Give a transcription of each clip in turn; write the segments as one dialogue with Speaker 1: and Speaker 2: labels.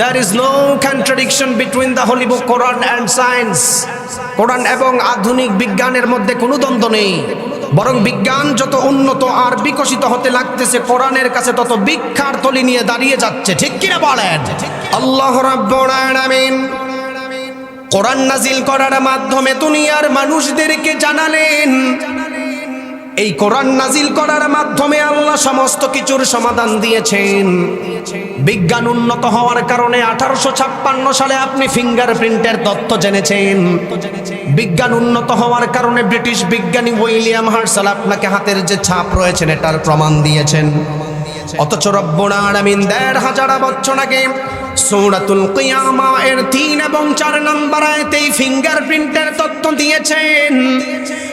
Speaker 1: There is no contradiction between the Holy Book, Quran and science. কোরআন এবং আধুনিক বিজ্ঞানের মধ্যে কোনো দ্বন্দ্ব নেই। বরং বিজ্ঞান যত উন্নত আর বিকশিত হতে লাগতেছে কোরআনের কাছে তত ভিক্ষার তলি নিয়ে দাঁড়িয়ে যাচ্ছে। ঠিক কিনা বলেন? আল্লাহ রাব্বুল আলামিন কোরআন নাজিল করার মাধ্যমে দুনিয়ার মানুষদেরকে জানালেন এই কোরআন নাজিল করার মাধ্যমে আল্লাহ সমস্ত কিছুর সমাধান দিয়েছেন। বিজ্ঞান উন্নত হওয়ার কারণে আঠারোশো ছাপ্পান্ন সালে আপনি ফিঙ্গারপ্রিন্টের তথ্য জেনেছেন। বিজ্ঞান উন্নত হওয়ার কারণে ব্রিটিশ বিজ্ঞানী উইলিয়াম হার্সাল আপনাকে হাতের যে ছাপ রয়েছেন এটার প্রমাণ দিয়েছেন। অথচ রব্বুল আলামিন দেড় হাজার বছর আগে সূরাতুল কিয়ামা এর তিন এবং চার নম্বর আয়াতেই ফিঙ্গারপ্রিন্টের তথ্য দিয়েছেন।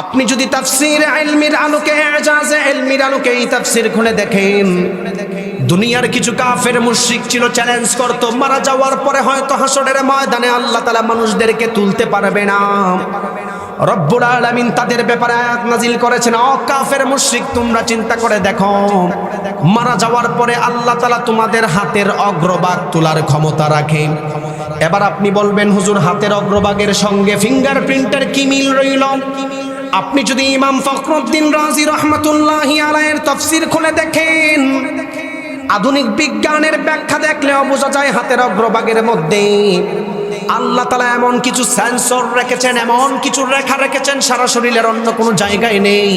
Speaker 1: আপনি যদি তাফসির ইলমির আলোকে, এজাজে ইলমির আলোকে এই তাফসির খুলে দেখেন, দুনিয়ার কিছু কাফের মুশরিক ছিল চ্যালেঞ্জ করত, মারা যাওয়ার পরে হয়তো হাসরের ময়দানে আল্লাহ তাআলা মানুষদেরকে তুলতে পারবে না। রব্বুল আলামিন তাদের ব্যাপারে আয়াত নাজিল করেছেন ও কাফের মুশরিক, তোমরা চিন্তা করে দেখো, মারা যাওয়ার পরে আল্লাহ তাআলা তোমাদের হাতের অগ্রভাগ তোলার ক্ষমতা রাখে। এবার আপনি বলবেন, হুজুর, হাতের অগ্রভাগের সঙ্গে ফিঙ্গারপ্রিন্টের কি মিল রইল? আপনি যদি ইমাম ফখরুদ্দিন রাজি রহমতুল্লাহ আলায়ের তফসির খুলে দেখেন, আধুনিক বিজ্ঞানের ব্যাখ্যা দেখলেও বোঝা যায় হাতের অগ্রভাগের মধ্যে আল্লাহ তালা এমন কিছু সেন্সর রেখেছেন, এমন কিছু রেখা রেখেছেন, সারা শরীরের অন্য কোনো জায়গায় নেই।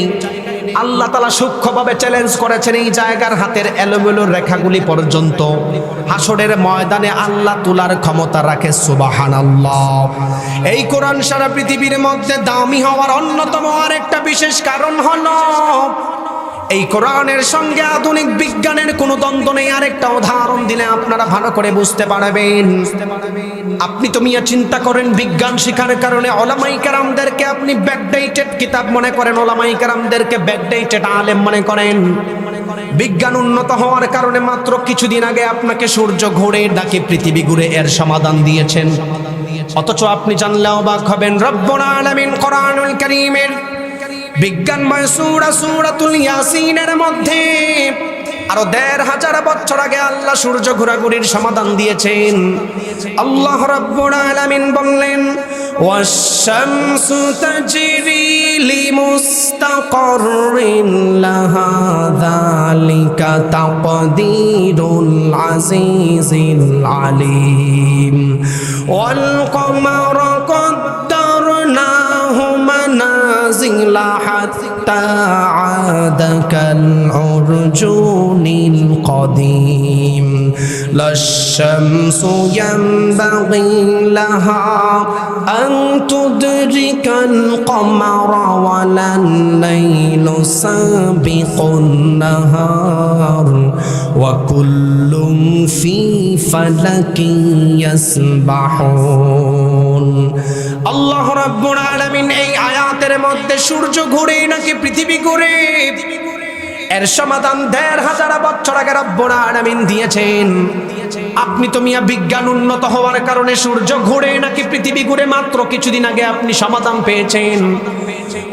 Speaker 1: আল্লাহ তালা সূক্ষ্মভাবে চ্যালেঞ্জ করেছেন এই জায়গার হাতের এলোমেলো রেখাগুলি পর্যন্ত। হাসরের ময়দানে আল্লাহ তোলার ক্ষমতা রাখে সুবাহান আল্লাহ এই কোরআন সারা পৃথিবীর মধ্যে দামি হওয়ার অন্যতম আরেকটা বিশেষ কারণ হলো এই কোরআনের সঙ্গে আধুনিক বিজ্ঞানের কোনো দ্বন্দ্ব নেই। আরেকটা উদাহরণ দিলে আপনারা ভালো করে বুঝতে পারবেন। আপনি তো মিয়া চিন্তা করেন, বিজ্ঞান শিখার কারণে ওলামাই কারামদেরকে আপনি ব্যাকডেটেড কিতাব মনে করেন, ওলামাই কারামদেরকে ব্যাকডেটেড আলেম মনে করেন। বিজ্ঞান উন্নত হওয়ার কারণে মাত্র কিছুদিন আগে আপনাকে সূর্য ঘুরে নাকি পৃথিবী ঘুরে, এর সমাধান দিয়েছেন। অথচ আপনি জানলে অবাক হবেন রব্বনা আলামিন কোরআনুল কারীমের বিজ্ঞানময় সুরা সুরাতুল ইয়াসিনের মধ্যে আরও দেড় হাজার বছর আগে আল্লাহ সূর্য ঘোরাঘুরির সমাধান দিয়েছেন। আল্লাহ রাব্বুল আলামিন বললেন, ওয়াশ-শামসু তাজরি লিমুস্তাকাররিন, লাহা যালিকা তাকদীরুল আজিজিল আলিম। ওয়াল منازل حتى عاد كالعرجون القديم لا الشمس ينبغي لها أن تدرك القمر ولا الليل سابق النهار وكل في فلك يسبحون আল্লাহ রাব্বুল আলামিন এই আয়াতের মধ্যে সূর্য ঘুরে নাকি পৃথিবী ঘুরে এর সমাধান দেড় হাজার বছর আগে রব্বুল আলামিন দিয়েছেন। আপনি তো মিয়া বিজ্ঞান উন্নত হওয়ার কারণে সূর্য ঘুরে নাকি পৃথিবী ঘুরে মাত্র কিছুদিন আগে আপনি সমাধান পেয়েছেন।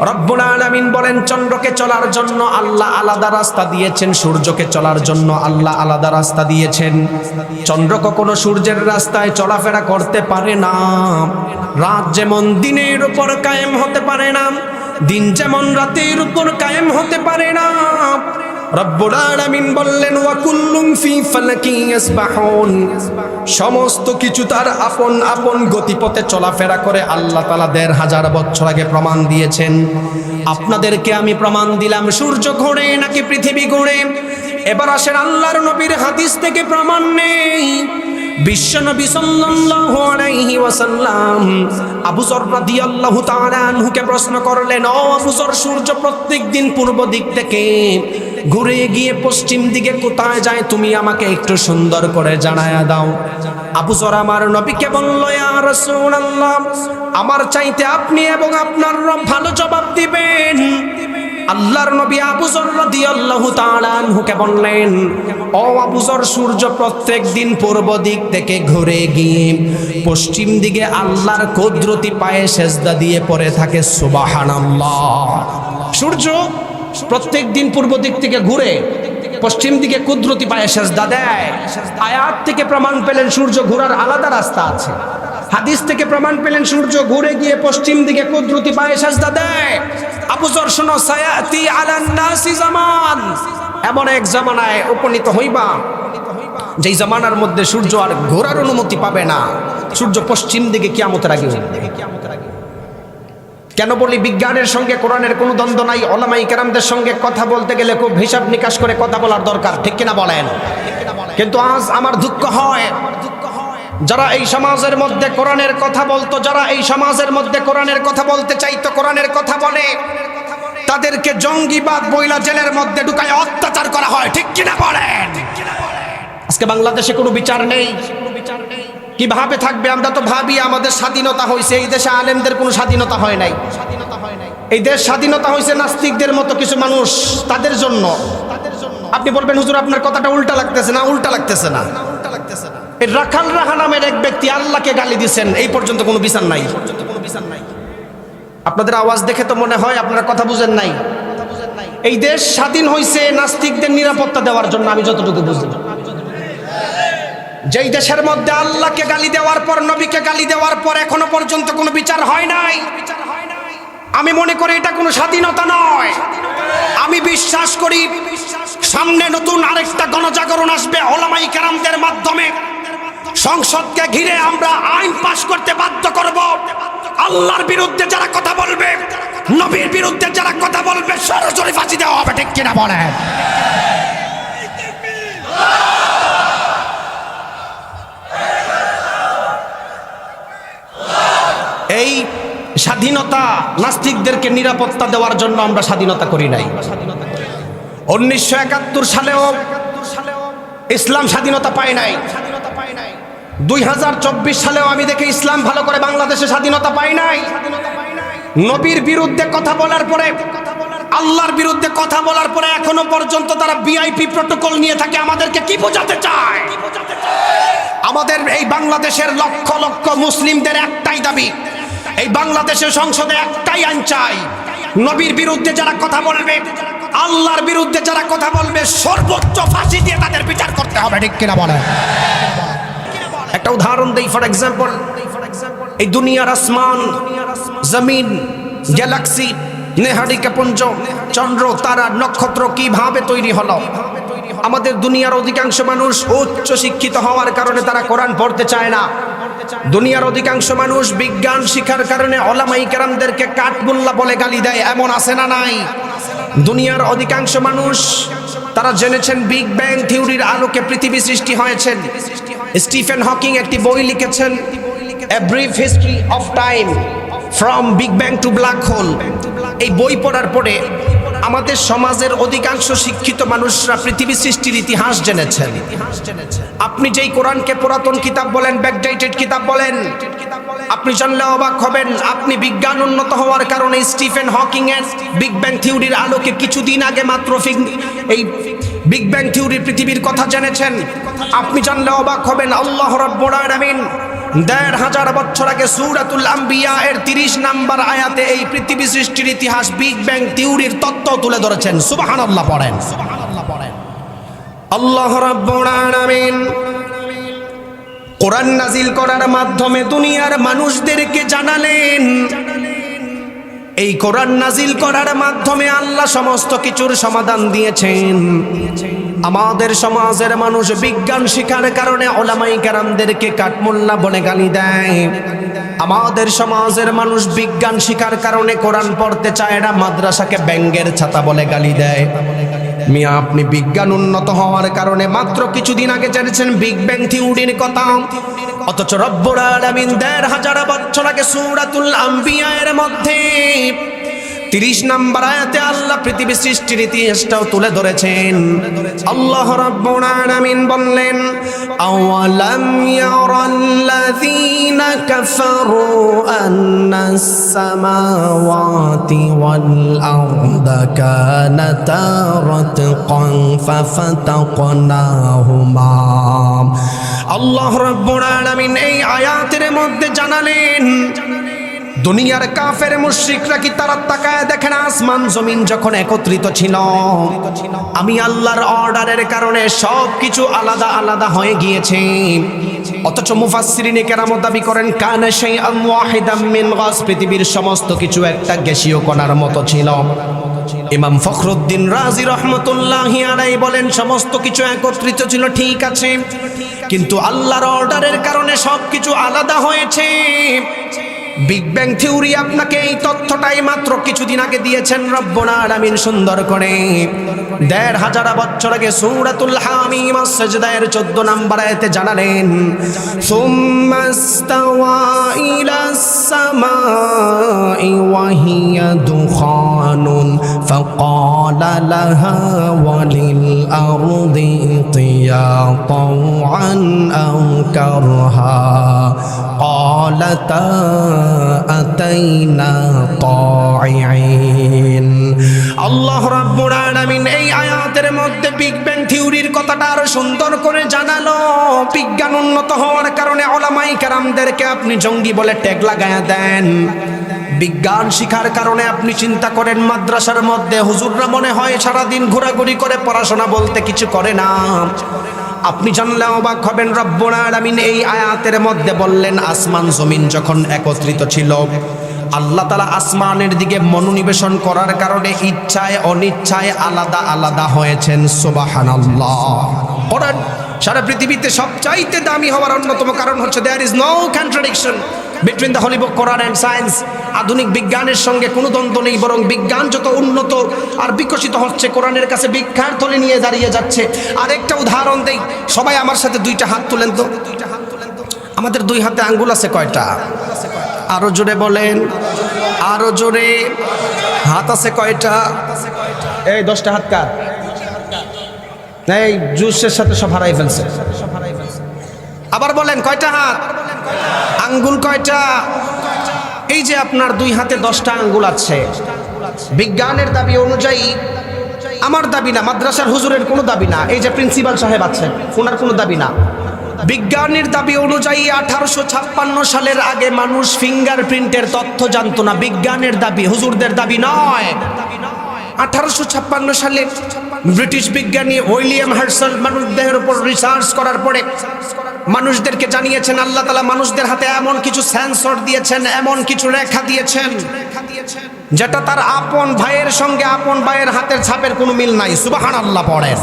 Speaker 1: রব্বুল আলামিন বলেন, চন্দ্রকে চলার জন্য আল্লাহ আলাদা রাস্তা দিয়েছেন, সূর্যকে চলার জন্য আল্লাহ আলাদা রাস্তা দিয়েছেন। চন্দ্র কখনো সূর্যের রাস্তায় চলাফেরা করতে পারে না। রাত যেমন দিনের উপর কায়েম হতে পারে না দিন যেমন রাতের উপর কায়েম হতে পারে না। বললেন সমস্ত কিছু তার আপন আপন গতিপথে চলাফেরা করে আল্লাহ দেড় হাজার বছর আগে প্রমাণ দিয়েছেন। আপনাদেরকে আমি প্রমাণ দিলাম, সূর্য ঘোরে নাকি পৃথিবী ঘোরে? এবার আসেন আল্লাহর নবীর হাদিস থেকে প্রমাণ নেই। বিশ্বনবী সাল্লাল্লাহু আলাইহি যর প্রশ্ন করলেন, ও যর সূর্য প্রত্যেক দিন পূর্ব দিক থেকে ঘুরে গিয়ে পশ্চিম দিকে কোথায় যায় তুমি আমাকে একটু সুন্দর করে জানায়া দাও। আবু আমার নবীকে বলল আমার চাইতে আপনি এবং আপনার রব ভালো জবাব দিবেন। আল্লাহর নবী আবু জর রাদিয়াল্লাহু তাআলা বললেন আবু সূর্য প্রত্যেক দিন পূর্ব দিক থেকে ঘুরে গিয়ে পশ্চিম দিকে আল্লাহর কুদরতি পায়ে সেজদা দিয়ে পড়ে থাকে, সুবহানাল্লাহ। সূর্য প্রত্যেক দিন পূর্ব দিক থেকে ঘুরে, পশ্চিম দিকে কুদরতি পায়ে সেজদা দেয়। আয়াত থেকে প্রমাণ পেলেন সূর্য ঘোরার আলাদা রাস্তা আছে। হাদিস থেকে প্রমাণ পেলেন সূর্য ঘুরে গিয়ে পশ্চিম দিকে কুদরতি পায়ে সেজদা দেয়। আবু জর শোনো, সায়াতি আলান নাসি জামান। এমন এক জামানায় উপনীত হইবা, যেই জামানার মধ্যে সূর্য আর ঘোরার অনুমতি পাবে না সূর্য পশ্চিম দিকে কিয়ামতের আগে। কেন বলি, বিজ্ঞানের সঙ্গে কোরআনের কোনো দ্বন্দ্ব নাই, ওলামাই কেরামদের সঙ্গে কথা বলতে গেলে খুব হিসাব নিকাশ করে কথা বলার দরকার, ঠিক কিনা বলেন কিন্তু আজ আমার দুঃখ হয়, যারা এই সমাজের মধ্যে কোরআনের কথা বলতো, যারা এই সমাজের মধ্যে কোরআনের কথা বলতে চাইতো, কোরআনের কথা বলে তাদেরকে জঙ্গিবাদ বইলা জেলের মধ্যে ঢুকায় অত্যাচার করা হয়। ঠিক কিনা বলেন? আজকে বাংলাদেশে কোনো বিচার নেই। কীভাবে থাকবে? আমরা তো ভাবি আমাদের স্বাধীনতা হয়েছে। এই দেশে আলেমদের কোনো স্বাধীনতা হয় নাই। এই দেশ স্বাধীনতা হয়েছে নাস্তিকদের মতো কিছু মানুষ তাদের জন্য। আপনি বলবেন, হুজুর, আপনার কথাটা উল্টা লাগতেছে না? উল্টা লাগতেছে না। রাখাল রাহা নামের এক ব্যক্তি আল্লাহকে গালি দিছেন এই পর্যন্ত কোনো বিচার নাই। আপনাদের আওয়াজ দেখে তো মনে হয় আপনারা কথা বুঝেন নাই। এই দেশ স্বাধীন হয়েছে নাস্তিকদের নিরাপত্তা দেওয়ার জন্য, আমি যতটুকু বুঝি যেই দেশের মধ্যে আল্লাহকে গালি দেওয়ার পর, নবীকে গালি দেওয়ার পর এখনও পর্যন্ত কোনো বিচার হয় নাই। আমি মনে করি এটা কোনো স্বাধীনতা নয়। আমি বিশ্বাস করি সামনে নতুন আরেকটা গণজাগরণ আসবে ওলামাই কেরামদের মাধ্যমে। সংসদকে ঘিরে আমরা আইন করব আল্লাহর বিরুদ্ধে যারা কথা বলবে, নবীর বিরুদ্ধে যারা কথা বলবে, সরাসরি ফাঁসি দেওয়া হবে, ঠিক কিনা বলেন? এই স্বাধীনতা নাস্তিকদেরকে নিরাপত্তা দেওয়ার জন্য আমরা স্বাধীনতা করি নাই। উনিশশো একাত্তর সালেও ইসলাম স্বাধীনতা পায় নাই। দুই হাজার চব্বিশ সালেও আমি দেখে ইসলাম ভালো করে বাংলাদেশে স্বাধীনতা পাই নাই। নবীর বিরুদ্ধে কথা বলার পরে, আল্লাহর বিরুদ্ধে কথা বলার পরে এখনও পর্যন্ত তারা বিআইপি প্রটোকল নিয়ে থাকে। আমাদেরকে কি বোঝাতে চায়? আমাদের এই বাংলাদেশের লক্ষ লক্ষ মুসলিমদের একটাই দাবি। এই বাংলাদেশের সংসদে একটাই আইন চাই। নবীর বিরুদ্ধে যারা কথা বলবে, আল্লাহর বিরুদ্ধে যারা কথা বলবে, সর্বোচ্চ ফাঁসি দিয়ে তাদের বিচার করতে হবে, ঠিক কিনা বলে একটা উদাহরণ দেই ফর এক্সাম্পল এই দুনিয়ার আসমান, জমিন গ্যালাক্সি নেহারিকা পুঞ্জ চন্দ্র, তারা, নক্ষত্র কীভাবে তৈরি হলো? আমাদের দুনিয়ার অধিকাংশ মানুষ উচ্চ শিক্ষিত হওয়ার কারণে তারা কোরআন পড়তে চায় না। দুনিয়ার অধিকাংশ মানুষ বিজ্ঞান শিখার কারণে অলামাই কেরামদেরকে কাঠমুল্লা বলে গালি দেয়, এমন আছে না নাই? দুনিয়ার অধিকাংশ মানুষ, তারা জেনেছেন বিগ ব্যাং থিওরির আলোকে পৃথিবী সৃষ্টি হয়েছেন স্টিফেন হকিং একটি বই লিখেছেন a brief history of time from big bang to black hole এই বই পড়ার পরে আমাদের সমাজের অধিকাংশ শিক্ষিত মানুষরা পৃথিবী সৃষ্টির ইতিহাস জেনেছেন। আপনি যেই কোরআনকে পুরাতন কিতাব বলেন ব্যাকডেটেড কিতাব বলেন, আপনি জানলে অবাক হবেন, আপনি বিজ্ঞান উন্নত হওয়ার কারণে স্টিফেন হকিং এর বিগ ব্যাং থিওরির আলোকে কিছুদিন আগে মাত্র এই বিগ ব্যাং থিওরির পৃথিবীর কথা জেনেছেন। আপনি জানলে অবাক হবেন, আল্লাহ রাব্বুল দেড় হাজার বছর আগে সূরাতুল আম্বিয়া এর তিরিশ নাম্বার আয়াতে এই পৃথিবী সৃষ্টির ইতিহাস বিগ ব্যাং থিওরির তত্ত্ব তুলে ধরেছেন। সুবহানাল্লাহ পড়েন। আল্লাহ রাব্বুল কোরআন নাজিল করার মাধ্যমে দুনিয়ার মানুষদেরকে জানালেন এই কোরআন নাজিল করার মাধ্যমে আল্লাহ সমস্ত কিছুর সমাধান দিয়েছেন। আমাদের সমাজের মানুষ বিজ্ঞান শিখার কারণে ওলামাই কারামদেরকে কাঠমোল্লা বলে গালি দেয়। আমাদের সমাজের মানুষ বিজ্ঞান শিখার কারণে কোরআন পড়তে চায় না, মাদ্রাসাকে ব্যাঙ্গের ছাতা বলে গালি দেয়। মিয়া, আপনি বিজ্ঞান উন্নত হওয়ার কারণে মাত্র কিছুদিন আগে জেনেছেন বিগ ব্যাং থিওরির কথা। অথচ রব্বুল আলামিন দেড় হাজার বছর আগে সূরাতুল আম্বিয়ার মধ্যে তিরিশ নাম্বার আয়াতে আল্লাহ পৃথিবী সৃষ্টির ইতিহাসটাও তুলে ধরেছেন। আল্লাহ রাব্বুল বললেন সামাওয়াতি আল্লাহ রাব্বুল আলামিন এই আয়াতের মধ্যে জানালেন দুনিয়ার কাফের মুশরিকরা কি তারা তাকায় দেখেন আসমান, জমিন যখন একত্রিত ছিল, আমি আল্লাহর অর্ডারের কারণে সব কিছু আলাদা আলাদা হয়ে গিয়েছে। অথচ মুফাসসিরিনে কেরামত দাবি করেন, কানে সেই ওয়াহিদাম পৃথিবীর সমস্ত কিছু একটা গ্যাসীয় কণার মতো ছিল। ইমাম ফখরুদ্দিন রাজি রহমতুল্লাহ আলাই বলেন, সমস্ত কিছু একত্রিত ছিল, ঠিক আছে। কিন্তু আল্লাহর অর্ডারের কারণে সব কিছু আলাদা হয়েছে। বিগ ব্যাং থিওরি আপনাকে এই তথ্যটাই মাত্র কিছুদিন আগে দিয়েছেন রব্বনা আলামিন সুন্দর করে। দেড় হাজার বছর আগে সূরাতুল হামিম সাজদায়ের 14 নম্বর আয়াতে জানালেন সুম্মাস্তাওয়া ইলাস সামাই ওয়া হিয়া দুখানুন, ফাকালা লাহা ওয়ালিল আরদি ইতিয়া তাওআন আও কারহা। قالتا أتينا طاععين আল্লাহ রাব্বুল আলামিন এই আয়াতের মধ্যে বিগ ব্যাং থিওরির কথাটা আরো সুন্দর করে জানালো বিজ্ঞান উন্নত হওয়ার কারণে ওলামাই কারামদেরকে আপনি জঙ্গি বলে ট্যাগ লাগায়া দেন বিজ্ঞান শিখার কারণে আপনি চিন্তা করেন মাদ্রাসার মধ্যে হুজুররা মনে হয় সারাদিন ঘোরাঘুরি করে পড়াশোনা বলতে কিছু করে না আপনি জানলে অবাক হবেন, রব্বুল এই আয়াতের মধ্যে বললেন, আসমান, জমিন যখন একত্রিত ছিল, আল্লাহ তালা আসমানের দিকে মনোনিবেশন করার কারণে ইচ্ছায়, অনিচ্ছায় আলাদা আলাদা হয়েছেন। সোবাহান সারা পৃথিবীতে সবচাইতে দামি হওয়ার অন্যতম কারণ হচ্ছে there is no contradiction between the holy book Quran and science আধুনিক বিজ্ঞানের সঙ্গে কোনো দ্বন্দ্ব নেই, বরং বিজ্ঞান যত উন্নত আর বিকশিত হচ্ছে, কোরআনের কাছে বিখ্যার থলে নিয়ে দাঁড়িয়ে যাচ্ছে। আরেকটা উদাহরণ দেই, সবাই আমার সাথে দুইটা হাত তুলেন তো। আমাদের দুই হাতে আঙ্গুল আছে কয়টা? আরও জোরে বলেন। আরও জোরে। হাত আছে কয়টা? এই দশটা হাত কার? এই জুসের সাথে সব হারাই ফেলছে। আবার বলেন, কয়টা হাত? আঙ্গুল কয়টা? এই যে আপনার দুই হাতে দশটা আঙ্গুল আছে। বিজ্ঞানের দাবি অনুযায়ী, আমার দাবি না, মাদ্রাসার হুজুরের কোনো দাবি না, এই যে প্রিন্সিপাল সাহেব আছেন ওনার কোনো দাবি না। বিজ্ঞানের দাবি অনুযায়ী আঠারোশো ছাপ্পান্ন সালের আগে মানুষ ফিঙ্গারপ্রিন্টের তথ্য জানতো না, বিজ্ঞানের দাবি, হুজুরদের দাবি নয়। আঠারোশো ছাপ্পান্ন সালে ব্রিটিশ বিজ্ঞানী উইলিয়াম হার্সেল মানুষদের উপর রিসার্চ করার পরে মানুষদেরকে জানিয়েছেন, আল্লাহ তালা মানুষদের হাতে এমন কিছু সেন্সর দিয়েছেন, এমন কিছু রেখা দিয়েছেন, যেটা তার আপন ভাইয়ের সঙ্গে আপন ভাইয়ের হাতের ছাপের কোনো মিল নাই। সুবাহান আল্লাহ পড়েন।